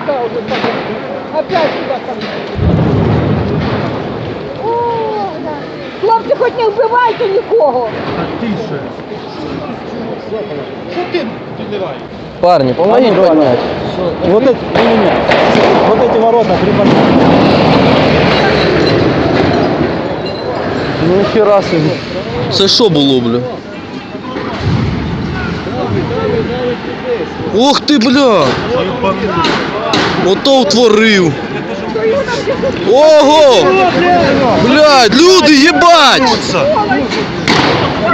Куда уже так? Опять куда там? О, да. Хлопці, хоч не вбивайте нікого. Що ти підливаєш? Парни, помогите поднять. Вот эти, не, не, не. Вот эти ворота приподняты. Ну ніхера собі. Це що було, бля? Ох ти, бля! Ото втворив. Ого! Блядь, люди, єбать!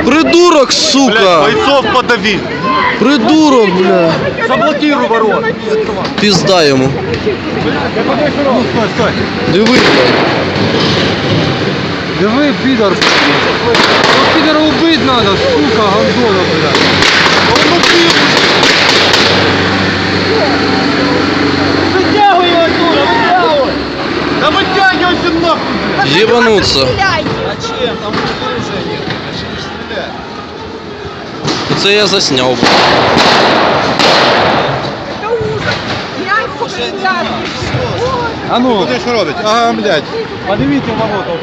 Придурок, сука! Бойцов подави. Придурок, бля! Заблокируй ворота. Пізда йому. Ну, стой, стой. Диви, блядь. Диви, підар. Ну, підара убить надо, сука, гандона, все нахуй. Зачем? Там оружия нет. Начни стрелять. Це я засняв. Це ужас. Глянь, сколько. А ну, Куди що робить? Ага, блядь. подивіться ворота.